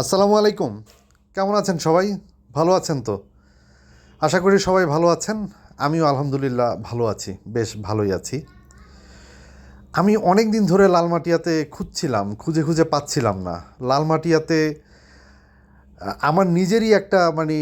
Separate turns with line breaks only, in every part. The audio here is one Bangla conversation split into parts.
আসসালামু আলাইকুম। কেমন আছেন সবাই? ভালো আছেন তো? আশা করি সবাই ভালো আছেন। আমিও আলহামদুলিল্লাহ ভালো আছি, বেশ ভালোই আছি। আমি অনেক দিন ধরে লালমাটিয়াতে খুঁজছিলাম, খুঁজে খুঁজে পাচ্ছিলাম না। লালমাটিয়াতে আমার নিজেরই একটা মানে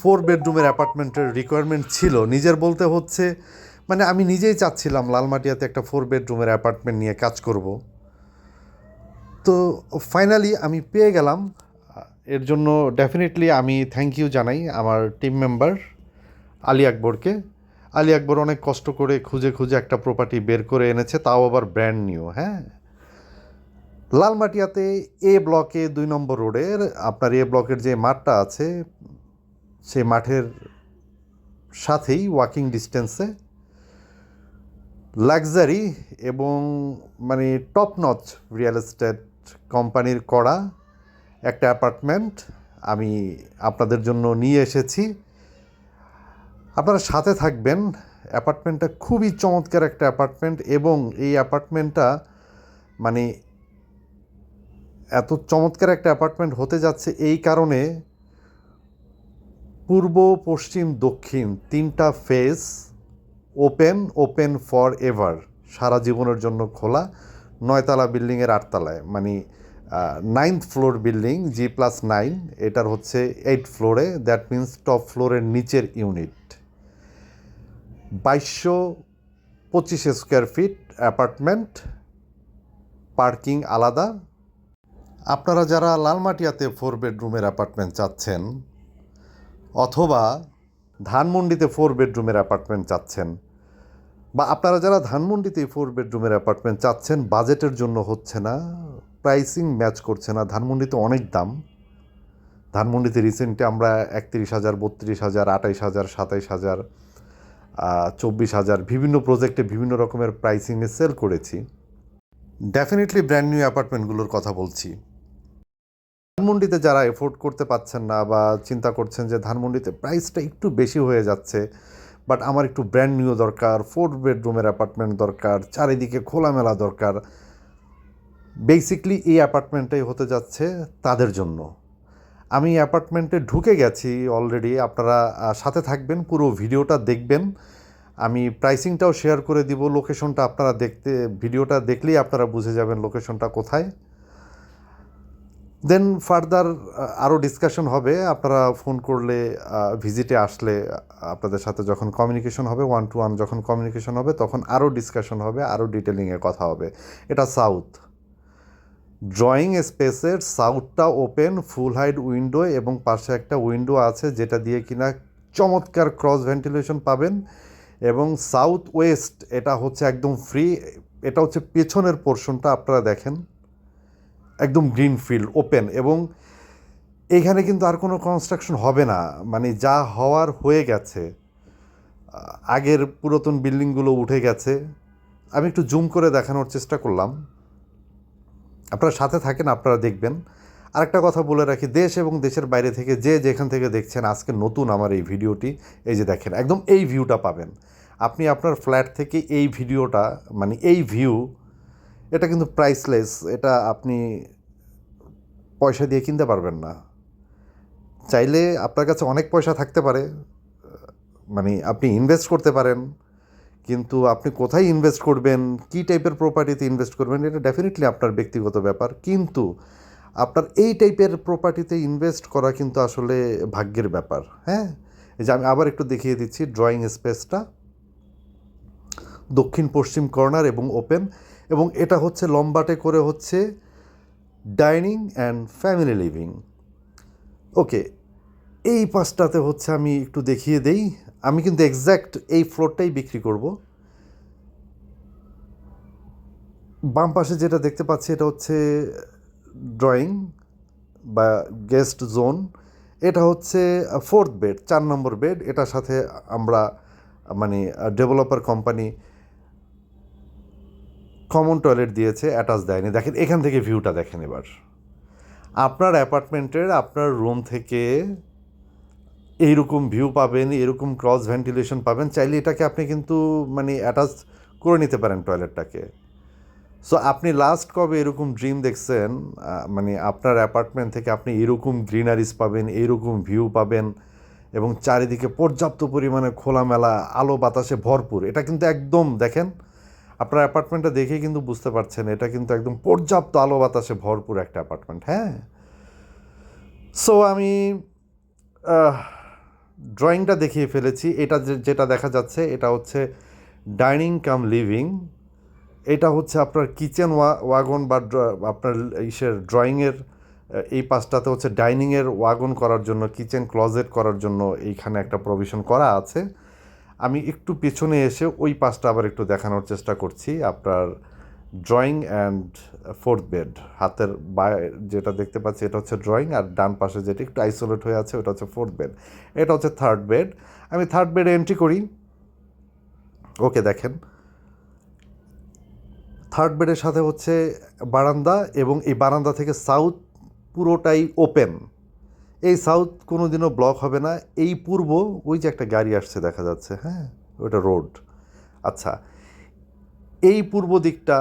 ফোর বেডরুমের অ্যাপার্টমেন্টের রিকোয়ারমেন্ট ছিল। নিজের বলতে হচ্ছে মানে আমি নিজেই চাচ্ছিলাম লালমাটিয়াতে একটা ফোর বেডরুমের অ্যাপার্টমেন্ট নিয়ে কাজ করব। তো ফাইনালি আমি পেয়ে গেলাম। এর জন্য ডেফিনেটলি আমি থ্যাংক ইউ জানাই আমার টিম মেম্বার আলী আকবরকে। আলী আকবর অনেক কষ্ট করে খুঁজে খুঁজে একটা প্রপার্টি বের করে এনেছে, তাও আবার ব্র্যান্ড নিউ হ্যাঁ? লালমাটিয়াতে এ ব্লকে দুই নম্বর রোডের, আপনার এ ব্লকের যে মাঠটা আছে, সেই মাঠের সাথেই ওয়াকিং ডিস্টেন্সে লাক্সারি এবং মানে টপ নচ রিয়েল এস্টেট কোম্পানির করা একটা অ্যাপার্টমেন্ট আমি আপনাদের জন্য নিয়ে এসেছি। আপনারা সাথে থাকবেন। অ্যাপার্টমেন্টটা খুবই চমৎকার একটা অ্যাপার্টমেন্ট এবং এই অ্যাপার্টমেন্টটা মানে এত চমৎকার একটা অ্যাপার্টমেন্ট হতে যাচ্ছে এই কারণে পূর্ব, পশ্চিম, দক্ষিণ তিনটা face open open for ever সারা জীবনের জন্য খোলা। নয়তলা বিল্ডিংয়ের আটতলায় মানে ninth floor building G plus nine এটার হচ্ছে এইট ফ্লোরে দ্যাট মিন্স টপ ফ্লোরের নিচের ইউনিট বাইশশো পঁচিশ স্কোয়ার ফিট অ্যাপার্টমেন্ট পার্কিং আলাদা। আপনারা যারা লালমাটিয়াতে ফোর বেডরুমের অ্যাপার্টমেন্ট চাচ্ছেন, অথবা ধানমন্ডিতে ফোর বেডরুমের অ্যাপার্টমেন্ট চাচ্ছেন বা আপনারা যারা ধানমন্ডিতে ফোর বেডরুমের অ্যাপার্টমেন্ট চাচ্ছেন বাজেটের জন্য হচ্ছে না প্রাইসিং ম্যাচ করছে না। ধানমন্ডিতে অনেক দাম। ধানমন্ডিতে রিসেন্টলি আমরা একত্রিশ হাজার, বত্রিশ হাজার, আঠাইশ হাজার, সাতাইশ হাজার চব্বিশ হাজার বিভিন্ন প্রজেক্টে বিভিন্ন রকমের প্রাইসিংয়ে সেল করেছি। ডেফিনেটলি ব্র্যান্ড নিউ অ্যাপার্টমেন্টগুলোর কথা বলছি। ধানমন্ডিতে যারা এফোর্ড করতে পারছেন না বা চিন্তা করছেন যে ধানমন্ডিতে প্রাইসটা একটু বেশি হয়ে যাচ্ছে বাট আমার একটু ব্র্যান্ড নিউ দরকার ফোর বেডরুমের অ্যাপার্টমেন্ট দরকার, চারিদিকে খোলামেলা দরকার। বেসিকলি এই অ্যাপার্টমেন্টটাই হতে যাচ্ছে তাদের জন্য। আমি অ্যাপার্টমেন্টে ঢুকে গেছি অলরেডি আপনারা সাথে থাকবেন, পুরো ভিডিওটা দেখবেন। আমি প্রাইসিংটাও শেয়ার করে দিব লোকেশনটা আপনারা দেখতে, ভিডিওটা দেখলেই আপনারা বুঝে যাবেন লোকেশনটা কোথায়। দেন ফার্দার আরও ডিসকাশন হবে। আপনারা ফোন করলে ভিজিটে আসলে আপনাদের সাথে যখন কমিউনিকেশন হবে ওয়ান টু ওয়ান যখন কমিউনিকেশন হবে, তখন আরও ডিসকাশন হবে আরও ডিটেলিংয়ে কথা হবে। এটা সাউথ ড্রয়িং স্পেসের সাউথটা ওপেন ফুল হাইড উইন্ডো এবং পাশে একটা উইন্ডো আছে, যেটা দিয়ে কিনা চমৎকার ক্রস ভেন্টিলেশন পাবেন। এবং সাউথ ওয়েস্ট এটা হচ্ছে একদম ফ্রি এটা হচ্ছে পেছনের পোর্শনটা আপনারা দেখেন। একদম গ্রিন ফিল্ড, ওপেন এবং এখানে কিন্তু আর কোনো কনস্ট্রাকশন হবে না। মানে যা হওয়ার হয়ে গেছে আগের পুরাতন বিল্ডিংগুলো উঠে গেছে। আমি একটু জুম করে দেখানোর চেষ্টা করলাম। আপনারা সাথে থাকেন, আপনারা দেখবেন। আরেকটা কথা বলে রাখি, দেশ এবং দেশের বাইরে থেকে যে যেখান থেকে দেখছেন আজকে নতুন আমার এই ভিডিওটি, এই যে দেখেন, একদম এই ভিউটা পাবেন। আপনি আপনার ফ্ল্যাট থেকে এই ভিডিওটা মানে এই ভিউ এটা কিন্তু প্রাইসলেস এটা আপনি পয়সা দিয়ে কিনতে পারবেন না। চাইলে আপনার কাছে অনেক পয়সা থাকতে পারে মানে আপনি ইনভেস্ট করতে পারেন, কিন্তু আপনি কোথায় ইনভেস্ট করবেন, কী টাইপের প্রপার্টিতে ইনভেস্ট করবেন, এটা ডেফিনেটলি আপনার ব্যক্তিগত ব্যাপার। কিন্তু আপনার এই টাইপের প্রপার্টিতে ইনভেস্ট করা কিন্তু আসলে ভাগ্যের ব্যাপার হ্যাঁ? এই যে আমি আবার একটু দেখিয়ে দিচ্ছি ড্রয়িং স্পেসটা দক্ষিণ পশ্চিম কর্নার এবং ওপেন এবং এটা হচ্ছে লম্বাটে করে হচ্ছে dining and family living. Okay, এই পাঁচটাতে হচ্ছে আমি একটু দেখিয়ে দেই। আমি কিন্তু এক্স্যাক্ট এই ফ্লোরটাই বিক্রি করব। বাম পাশে যেটা দেখতে পাচ্ছি এটা হচ্ছে ড্রয়িং বা গেস্ট জোন। এটা হচ্ছে ফোর্থ বেড, চার নম্বর বেড। এটার সাথে আমরা মানে ডেভেলপার কোম্পানি কমন টয়লেট দিয়েছে অ্যাটাচ দেয়নি। দেখেন, এখান থেকে ভিউটা দেখেন এবার। আপনার অ্যাপার্টমেন্টের, আপনার রুম থেকে এইরকম ভিউ পাবেন এরকম ক্রস ভেন্টিলেশন পাবেন, চাইলে এটাকে আপনি কিন্তু মানে অ্যাটাচ করে নিতে পারেন টয়লেটটাকে সো আপনি লাস্ট কবে এরকম ড্রিম দেখছেন মানে আপনার অ্যাপার্টমেন্ট থেকে আপনি এরকম গ্রিনারিজ পাবেন, এইরকম ভিউ পাবেন এবং চারিদিকে পর্যাপ্ত পরিমাণে খোলামেলা, আলো বাতাসে ভরপুর, এটা কিন্তু একদম, দেখেন আপনার অ্যাপার্টমেন্টটা দেখে কিন্তু বুঝতে পারছেন, এটা কিন্তু একদম পর্যাপ্ত আলো বাতাসে ভরপুর একটা অ্যাপার্টমেন্ট হ্যাঁ? সো আমি ড্রয়িংটা দেখিয়ে ফেলেছি। এটা যেটা দেখা যাচ্ছে, এটা হচ্ছে ডাইনিং কাম লিভিং এটা হচ্ছে আপনার কিচেন ওয়াগন বা আপনার ইসের ড্রয়িংয়ের এই পাশটাতে হচ্ছে ডাইনিংয়ের ওয়াগন করার জন্য কিচেন ক্লজেট করার জন্য এইখানে একটা প্রভিশন করা আছে। আমি একটু পেছনে এসে ওই পাশটা আবার একটু দেখানোর চেষ্টা করছি, আপনার ড্রয়িং অ্যান্ড ফোর্থ বেড হাতের যেটা দেখতে পাচ্ছি এটা হচ্ছে ড্রয়িং আর ডান পাশে যেটা একটু আইসোলেট হয়ে আছে ওটা হচ্ছে ফোর্থ বেড এটা হচ্ছে থার্ড বেড আমি থার্ড বেডে এন্ট্রি করি। ওকে দেখেন। থার্ড বেডের সাথে হচ্ছে বারান্দা এবং এই বারান্দা থেকে সাউথ পুরোটাই ওপেন এই সাউথ কোনো দিনও ব্লক হবে না। এই পূর্ব ওই যে একটা গাড়ি আসছে দেখা যাচ্ছে হ্যাঁ? ওটা রোড। আচ্ছা এই পূর্ব দিকটা,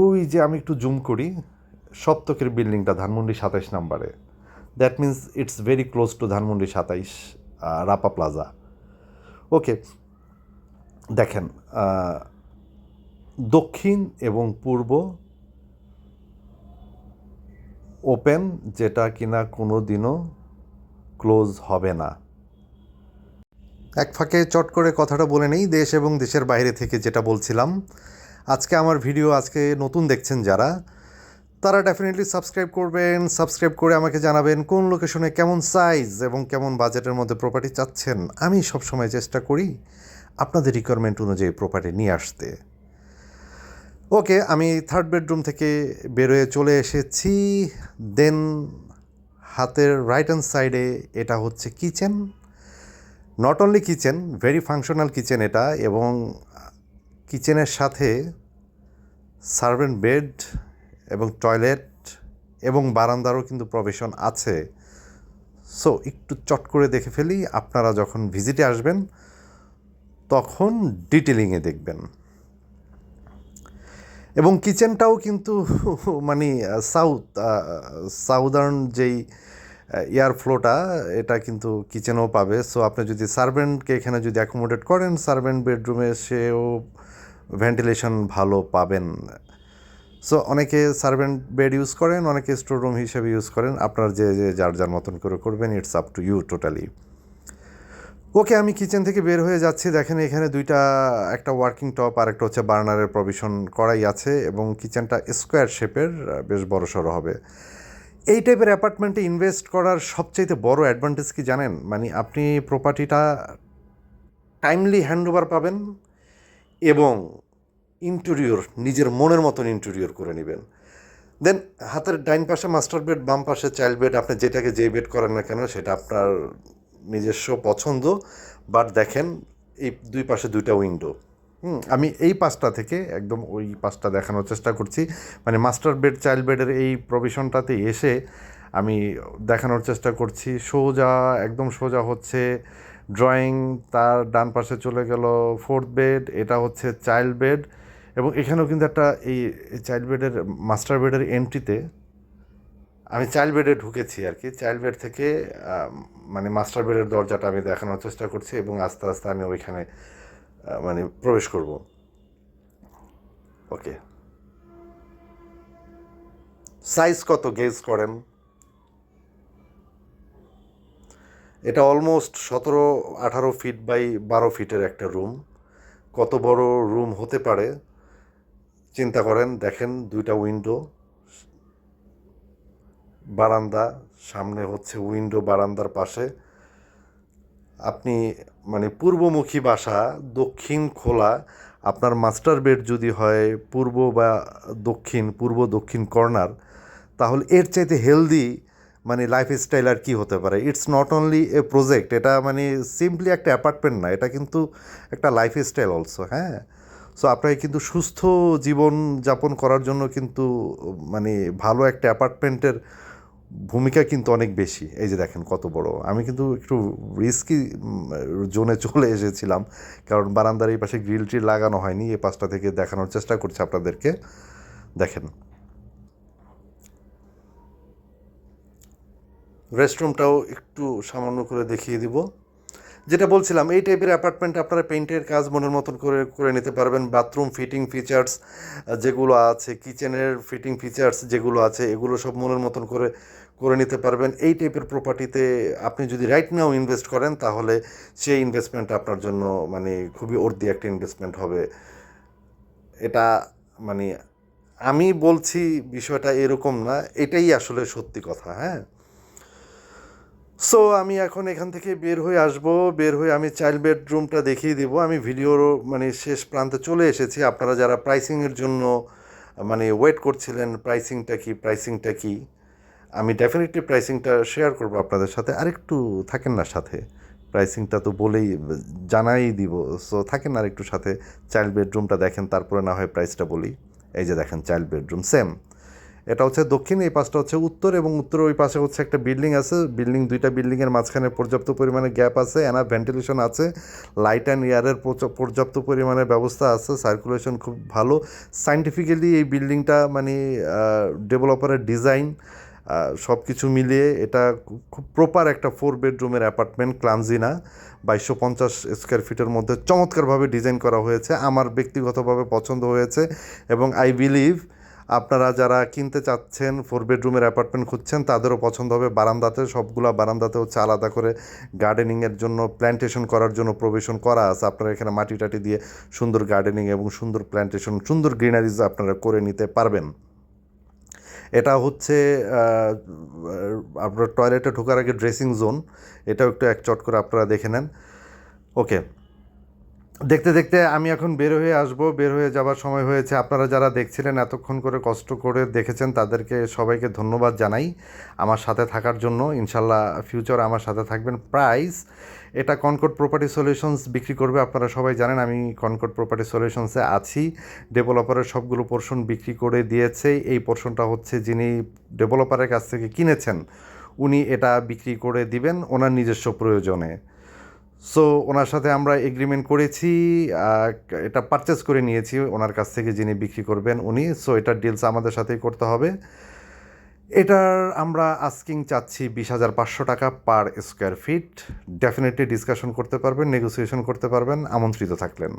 ওই যে আমি একটু জুম করি, সপ্তকের বিল্ডিংটা ধানমন্ডি সাতাইশ নাম্বারে। That means it's very close to Dhanmondi সাতাইশ রাপা প্লাজা। ওকে দেখেন দক্ষিণ এবং পূর্ব ওপেন যেটা কিনা কোনো দিনও ক্লোজ হবে না। এক ফাঁকে চট করে কথাটা বলে নেই, দেশ এবং দেশের বাইরে থেকে যেটা বলছিলাম। আজকে আমার ভিডিও আজকে নতুন দেখছেন যারা, তারা ডেফিনেটলি সাবস্ক্রাইব করবেন সাবস্ক্রাইব করে আমাকে জানাবেন কোন লোকেশনে কেমন সাইজ এবং কেমন বাজেটের মধ্যে প্রপার্টি চাচ্ছেন। আমি সবসময় চেষ্টা করি আপনাদের রিকোয়ারমেন্ট অনুযায়ী প্রপার্টি নিয়ে আসতে। ওকে, আমি থার্ড বেডরুম থেকে বেরোয় চলে এসেছি। দেন হাতের রাইট হ্যান্ড সাইডে এটা হচ্ছে kitchen not only kitchen very functional kitchen এটা এবং কিচেনের সাথে সার্ভেন্ট বেড এবং টয়লেট এবং বারান্দারও কিন্তু প্রভিশন আছে। সো একটু চট করে দেখে ফেলি, আপনারা যখন ভিজিটে আসবেন, তখন ডিটেলিংয়ে দেখবেন। এবং কিচেনটাও কিন্তু মানে সাউথ সাউদার্ন যেই এয়ার ফ্লোটা এটা কিন্তু কিচেনেও পাবে। সো আপনি যদি সার্ভেন্টকে এখানে যদি অ্যাকোমোডেট করেন সার্ভেন্ট বেডরুমে সেও ভেন্টিলেশন ভালো পাবেন। সো অনেকে সার্ভেন্ট বেড ইউজ করেন, অনেকে স্টোর রুম হিসেবে ইউজ করেন। আপনার যে যে, যার যার মতন করে করবেন it's up to you totally okay, আমি কিচেন থেকে বের হয়ে যাচ্ছি। দেখেন, এখানে দুইটা, একটা ওয়ার্কিং টপ আর একটা হচ্ছে বার্নারের প্রভিশন করাই আছে এবং কিচেনটা স্কোয়ার শেপের বেশ বড় সড়ো হবে। এই টাইপের অ্যাপার্টমেন্টে ইনভেস্ট করার সবচাইতে বড় অ্যাডভান্টেজ কি জানেন? মানে আপনি প্রপার্টিটা টাইমলি হ্যান্ডওভার পাবেন এবং ইন্টেরিয়র, নিজের মনের মতন ইন্টেরিয়র করে নেবেন। দেন, হাতের ডাইন পাশে মাস্টার বেড, বাম পাশে চাইল্ড বেড, আপনি যেটাকে যে বেড করেন না কেন, সেটা আপনার নিজস্ব পছন্দ বাট দেখেন এই দুই পাশে দুইটা উইন্ডো হুম, আমি এই পাঁচটা থেকে একদম ওই পাশটা দেখানোর চেষ্টা করছি। মানে মাস্টার বেড চাইল্ড বেডের এই প্রভিশনটাতে এসে আমি দেখানোর চেষ্টা করছি। সোজা, একদম সোজা হচ্ছে ড্রয়িং তার ডান পাশে চলে গেল ফোর্থ বেড এটা হচ্ছে চাইল্ড বেড এবং এখানেও কিন্তু একটা এই চাইল্ড বেডের মাস্টার বেডের এন্ট্রিতে আমি চাইল্ড বেডে ঢুকেছি আর কি। চাইল্ড বেড থেকে মানে মাস্টার বেডের দরজাটা আমি দেখানোর চেষ্টা করছি এবং আস্তে আস্তে আমি ওইখানে মানে প্রবেশ করব। ওকে। সাইজ কত গেজ করেন? এটা অলমোস্ট সতেরো, আঠারো ফিট বাই বারো ফিটের একটা রুম। কত বড় রুম হতে পারে, চিন্তা করেন। দেখেন, দুইটা উইন্ডো। বারান্দা, সামনে হচ্ছে উইন্ডো বারান্দার পাশে। আপনি মানে পূর্বমুখী বাসা, দক্ষিণ খোলা, আপনার মাস্টার বেড যদি হয় পূর্ব বা দক্ষিণ, পূর্ব দক্ষিণ কর্নার, তাহলে এর চাইতে হেলদি মানে লাইফ স্টাইল আর কি হতে পারে। It's not only a project এটা মানে সিম্পলি একটা অ্যাপার্টমেন্ট না, এটা কিন্তু একটা লাইফ স্টাইল অলসো হ্যাঁ? সো আপনাকে কিন্তু সুস্থ জীবন যাপন করার জন্য কিন্তু মানে ভালো একটা অ্যাপার্টমেন্টের ভূমিকা কিন্তু অনেক বেশি। এই যে দেখেন কত বড়। আমি কিন্তু একটু রিস্কি জোনে চলে এসেছিলাম। কারণ বারান্দার এই পাশে গ্রিল ট্রিল লাগানো হয়নি। এই পাশটা থেকে দেখানোর চেষ্টা করছি আপনাদেরকে। দেখেন। রেস্টরুমটাও একটু সামান্য করে দেখিয়ে দিব। যেটা বলছিলাম, এই টাইপের অ্যাপার্টমেন্ট আপনারা পেইন্টের কাজ মনের মতন করে করে নিতে পারবেন। বাথরুম ফিটিং ফিচার্স যেগুলো আছে কিচেনের ফিটিং ফিচার্স যেগুলো আছে, এগুলো সব মনের মতন করে করে নিতে পারবেন। এই টাইপের প্রপার্টিতে আপনি যদি রাইট নাও ইনভেস্ট করেন, তাহলে সেই ইনভেস্টমেন্ট আপনার জন্য মানে খুবই অর্দি একটা ইনভেস্টমেন্ট হবে। এটা মানে আমি বলছি বিষয়টা এরকম না, এটাই আসলে সত্যি কথা হ্যাঁ? সো আমি এখন এখান থেকে বের হয়ে আসব। বের হয়ে আমি চাইল্ড বেডরুমটা দেখিয়ে দেব। আমি ভিডিওর মানে শেষ প্রান্তে চলে এসেছি। আপনারা যারা প্রাইসিংয়ের জন্য মানে ওয়েট করছিলেন প্রাইসিংটা কি প্রাইসিংটা কি, আমি ডেফিনেটলি প্রাইসিংটা শেয়ার করব আপনাদের সাথে। আরেকটু থাকেন না সাথে। প্রাইসিংটা তো বলেই, জানাই দিব। সো থাকেন আর একটু সাথে। চাইল্ড বেডরুমটা দেখেন, তারপরে না হয় প্রাইসটা বলি। এই যে দেখেন চাইল্ড বেডরুম সেম এটা হচ্ছে দক্ষিণ, এই পাশটা হচ্ছে উত্তর এবং উত্তর ওই পাশে হচ্ছে একটা বিল্ডিং আছে। বিল্ডিং দুইটা বিল্ডিংয়ের মাঝখানে পর্যাপ্ত পরিমাণে গ্যাপ আছে, এনা ভেন্টিলেশন আছে, লাইট অ্যান্ড এয়ারের পর্যাপ্ত পরিমাণে ব্যবস্থা আছে, সার্কুলেশন খুব ভালো। সাইন্টিফিক্যালি এই বিল্ডিংটা মানে ডেভেলপারের ডিজাইন সব কিছু মিলিয়ে এটা খুব প্রপার একটা ফোর বেডরুমের অ্যাপার্টমেন্ট ক্লামজি না। বাইশশো পঞ্চাশ স্কোয়ার ফিটের মধ্যে চমৎকারভাবে ডিজাইন করা হয়েছে, আমার ব্যক্তিগতভাবে পছন্দ হয়েছে এবং আই বিলিভ আপনারা যারা কিনতে চাচ্ছেন ফোর বেডরুমের অ্যাপার্টমেন্ট খুঁজছেন, তাদেরও পছন্দ হবে বারান্দাতে। সবগুলা বারান্দাতে হচ্ছে আলাদা করে গার্ডেনিংয়ের জন্য প্ল্যান্টেশন করার জন্য প্রবেশন করা আছে। আপনারা এখানে মাটি টাটি দিয়ে সুন্দর গার্ডেনিং এবং সুন্দর প্ল্যান্টেশন সুন্দর গ্রিনারিজ আপনারা করে নিতে পারবেন। এটা হচ্ছে আপনার টয়লেটে ঢোকার আগে ড্রেসিং জোন এটাও একটু এক চট করে আপনারা দেখে নেন। ওকে দেখতে দেখতে আমি এখন বের হয়ে আসব, বের হয়ে যাবার সময় হয়েছে। আপনারা যারা দেখছিলেন, এতক্ষণ করে কষ্ট করে দেখেছেন, তাদেরকে সবাইকে ধন্যবাদ জানাই আমার সাথে থাকার জন্য। ইনশাল্লাহ ফিউচার আমার সাথে থাকবেন। প্রাইস এটা কনকট প্রপার্টি সলিউশনস বিক্রি করবে, আপনারা সবাই জানেন। আমি কনকট প্রপার্টি সলিউশনসে আছি। ডেভেলপারের সবগুলো পোর্শন বিক্রি করে দিয়েছে। এই পোর্শনটা হচ্ছে যিনি ডেভেলপারের কাছ থেকে কিনেছেন, উনি এটা বিক্রি করে দিবেন ওনার নিজস্ব প্রয়োজনে। সো ওনার সাথে আমরা এগ্রিমেন্ট করেছি এটা পারচেস করে নিয়েছি ওনার কাছ থেকে যিনি বিক্রি করবেন উনি। সো এটার ডিলস আমাদের সাথেই করতে হবে। এটার আমরা আস্কিং চাচ্ছি বিশ হাজার পাঁচশো টাকা per square feet definitely discussion করতে পারবেন নেগোসিয়েশন করতে পারবেন, আমন্ত্রিত থাকলেন।